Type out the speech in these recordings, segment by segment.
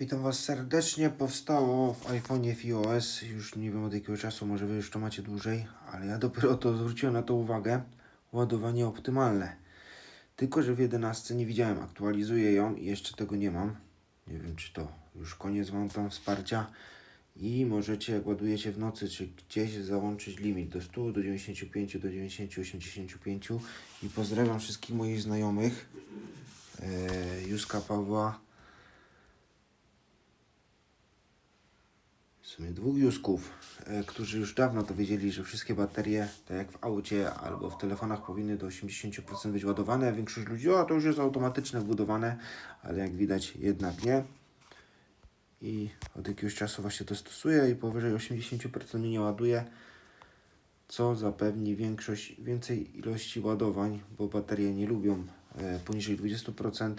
Witam Was serdecznie. Powstało w iPhone'ie FiOS. Już nie wiem od jakiego czasu, może Wy już to macie dłużej, ale ja dopiero to zwróciłem na to uwagę. Ładowanie optymalne. Tylko, że w 11 nie widziałem. Aktualizuję ją i jeszcze tego nie mam. Nie wiem, czy to już koniec mam tam wsparcia. I możecie, jak ładujecie w nocy, czy gdzieś załączyć limit do 100, do 95, do 90, 85. I pozdrawiam wszystkich moich znajomych. Eee, Józka Pawła. W sumie dwóch Józków, e, którzy już dawno to wiedzieli, że wszystkie baterie, tak jak w aucie albo w telefonach, powinny do 80% być ładowane. Większość ludzi, o to już jest automatyczne wbudowane, ale jak widać jednak nie. I od jakiegoś czasu właśnie to stosuję i powyżej 80% mnie nie ładuje, co zapewni większość, więcej ilości ładowań, bo baterie nie lubią e, poniżej 20%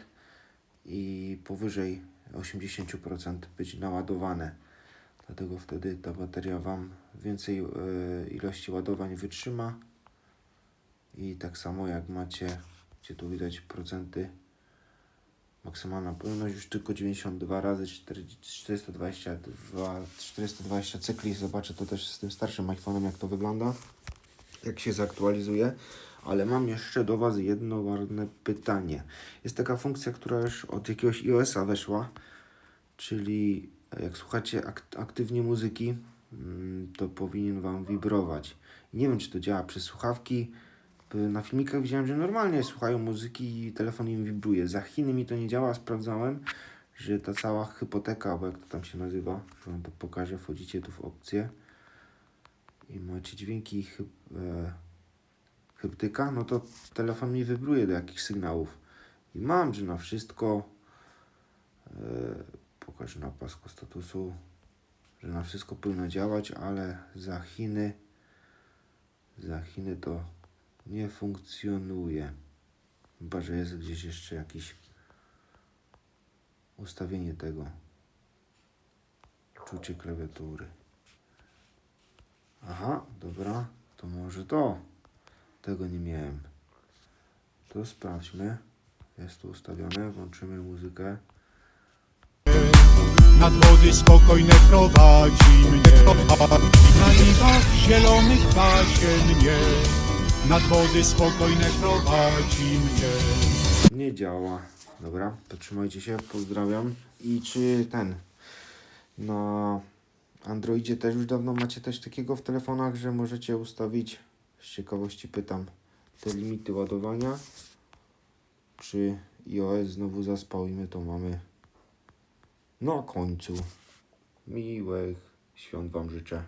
i powyżej 80% być naładowane. Dlatego wtedy ta bateria Wam więcej e, ilości ładowań wytrzyma. I tak samo jak macie, gdzie tu widać procenty, maksymalna pojemność już tylko 92 razy 40 422, 420 cykli. Zobaczę to też z tym starszym iPhone'em jak to wygląda, jak się zaktualizuje. Ale mam jeszcze do Was jedno ważne pytanie. Jest taka funkcja, która już od jakiegoś iOS-a weszła, czyli jak słuchacie ak aktywnie muzyki, mm, to powinien Wam wibrować. Nie wiem, czy to działa przez słuchawki. Na filmikach widziałem, że normalnie słuchają muzyki i telefon im wibruje. Za Chiny mi to nie działa, sprawdzałem, że ta cała hypoteka, bo jak to tam się nazywa, Wam pokażę, wchodzicie tu w opcję i macie dźwięki hyp, e, hyptyka, no to telefon mi wibruje do jakichś sygnałów. I mam, że na wszystko e, pokaż na pasku statusu, że na wszystko powinno działać, ale za Chiny za Chiny to nie funkcjonuje. Chyba, że jest gdzieś jeszcze jakieś ustawienie tego. Czucie klawiatury. Aha, dobra, to może to. Tego nie miałem. To sprawdźmy. Jest tu ustawione, włączymy muzykę. Nad wody spokojne prowadzi mnie. Na nich zielonych pasien mnie. Nad wody spokojne prowadzi mnie. Nie działa. Dobra, to trzymajcie się, pozdrawiam. I czy ten? Na Androidzie też już dawno macie coś takiego w telefonach, że możecie ustawić, z ciekawości pytam, te limity ładowania? Czy iOS znowu zaspał i my to mamy na końcu? Miłych świąt Wam życzę.